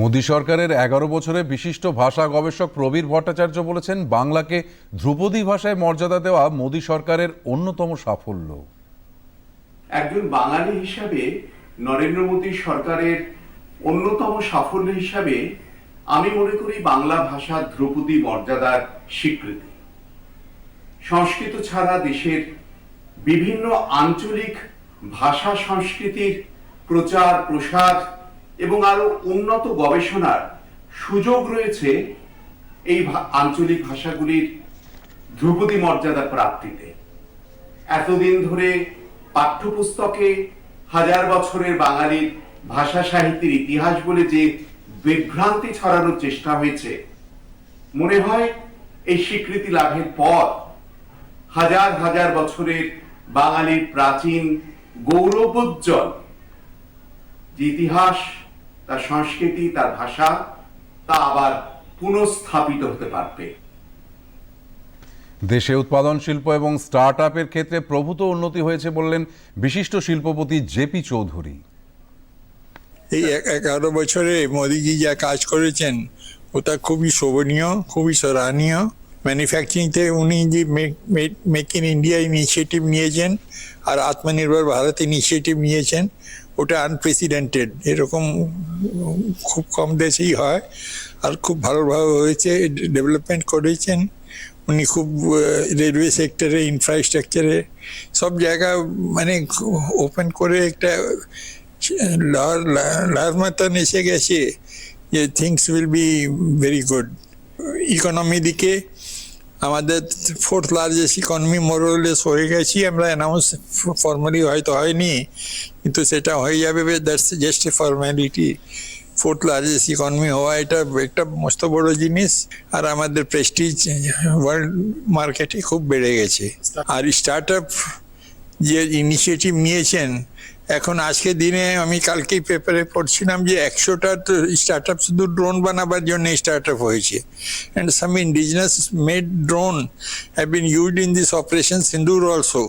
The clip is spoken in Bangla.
মোদী সরকারের এগারো বছরে বিশিষ্ট ভাষা গবেষক প্রবীর ভট্টাচার্য বলেছেন, বাংলাকে ধ্রুপদী ভাষায় মর্যাদা দেওয়া মোদী সরকারের অন্যতম সাফল্য। একজন বাঙালি হিসাবে নরেন্দ্র মোদী সরকারের অন্যতম সাফল্য হিসাবে আমি মনে করি বাংলা ভাষা ধ্রুপদী মর্যাদার স্বীকৃতি। সংস্কৃত ছাড়া দেশের বিভিন্ন আঞ্চলিক ভাষা সংস্কৃতির প্রচার প্রসার এবং আরও উন্নত গবেষণার সুযোগ রয়েছে এই আঞ্চলিক ভাষাগুলির ধ্রুপদী মর্যাদা প্রাপ্তিতে। এতদিন ধরে পাঠ্যপুস্তকে হাজার বছরের বাঙালির ভাষা সাহিত্যের ইতিহাস বলে যে বিভ্রান্তি ছড়ানোর চেষ্টা হয়েছে, মনে হয় এই স্বীকৃতি লাভের পর হাজার হাজার বছরের বাঙালির প্রাচীন গৌরবোজ্জ্বল যে ইতিহাস তার সংস্কৃতি তার ভাষা তা আবার পুনঃস্থাপিত হতে পারবে। দেশে উৎপাদন শিল্প এবং স্টার্ট আপের ক্ষেত্রে প্রভূত উন্নতি হয়েছে বললেন বিশিষ্ট শিল্পপতি জেপি চৌধুরী। এই এক- এগারো বছরে মোদিজি যা কাজ করেছেন ওটা খুবই শোভনীয় খুবই সরাহনীয়। ম্যানুফ্যাকচারিংতে উনি যে মেক ইন ইন্ডিয়া ইনিশিয়েটিভ নিয়েছেন আর আত্মনির্ভর ভারত ইনিশিয়েটিভ নিয়েছেন, ওটা আনপ্রেসিডেন্টেড এরকম খুব কম দেশেই হয় আর খুব ভালোভাবে হয়েছে ডেভেলপমেন্ট করেছেন। উনি খুব রেলওয়ে সেক্টরে ইনফ্রাস্ট্রাকচারে সব জায়গা মানে ওপেন করে একটা মতন এসে গেছে যে things will be very good economy দিকে আমাদের ফোর্থ লার্জেস্ট ইকোনমি মোরলেস হয়ে গেছি, আমরা অ্যানাউন্স ফর্মালি হয়তো হয়নি, কিন্তু সেটা হয়ে যাবে that's just a formality fourth largest economy হওয়া এটা একটা মস্ত বড় জিনিস, আর আমাদের প্রেস্টিজ ওয়ার্ল্ড মার্কেটে খুব বেড়ে গেছে। আর স্টার্ট আপ যে ইনিশিয়েটিভ নিয়েছেন এখন আজকে দিনে আমি কালকেই পেপারে পড়ছিলাম যে একশোটা স্টার্ট আপ শুধু ড্রোন বানাবার জন্য স্টার্ট আপ হয়েছে। And some indigenous made drone have been used in this operation Sindoor also